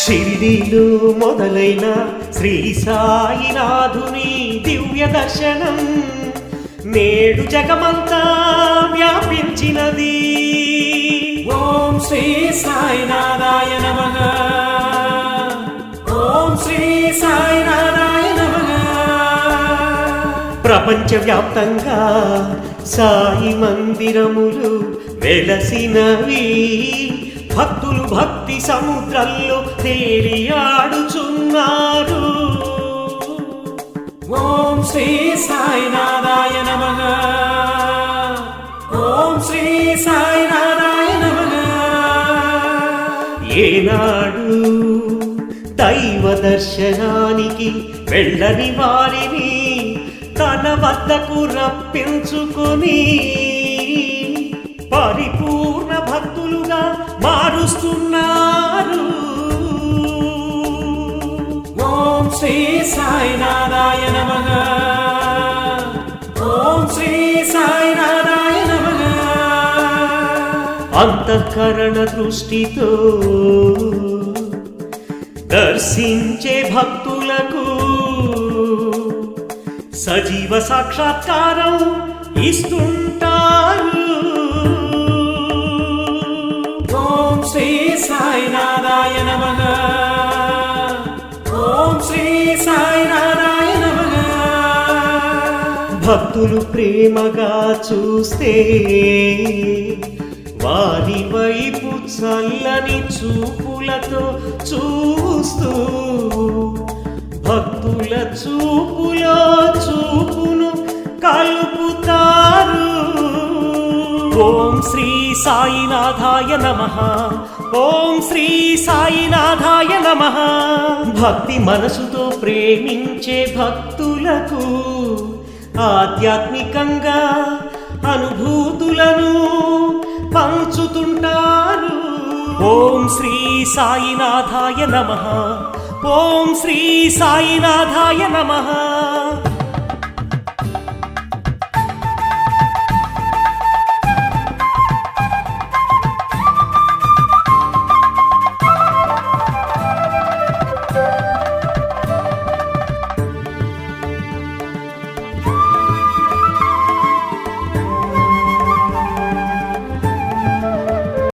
షిరిడీలు మొదలైన శ్రీ సాయినాథుని దివ్య దర్శనం నేడు జగమంతా వ్యాపించినది. ఓం శ్రీ సాయినాథాయ నమః. ఓం శ్రీ సాయినాథాయ నమః. ప్రపంచవ్యాప్తంగా సాయి మందిరములు వెలసినవి. భక్తులు భక్తి సముద్రంలో తేలియాడుచున్నారు ఓం శ్రీ సాయినాథాయ నమః. ఓం శ్రీ సాయినాథాయ నమః. ఏనాడు దైవ దర్శనానికి వెళ్ళని వారిని తన వద్దకు రప్పించుకొని పరిపూర్ణ శ్రీ సాయినాథాయ నమః. ఓం శ్రీ సాయినాథాయ నమః. అంతఃకరణ దృష్టితో దర్శించే భక్తులకు సజీవ సాక్షాత్కారం ఇస్తుంటారు. ఓం శ్రీ సాయినాథాయ నమః. భక్తులు ప్రేమగా చూస్తే వారి వైపు చల్లని చూపులతో చూస్తూ భక్తుల చూపులో చూపును కలుపుతారు. ఓం శ్రీ సాయినాథాయ నమ. ఓం శ్రీ సాయినాథాయ నమ. భక్తి మనసుతో ప్రేమించే భక్తులకు ఆధ్యాత్మికంగా అనుభూతులను పంచుతుంటారు. ఓం శ్రీ సాయినాథాయ నమ. ఓం శ్రీ సాయినాథాయ నమ.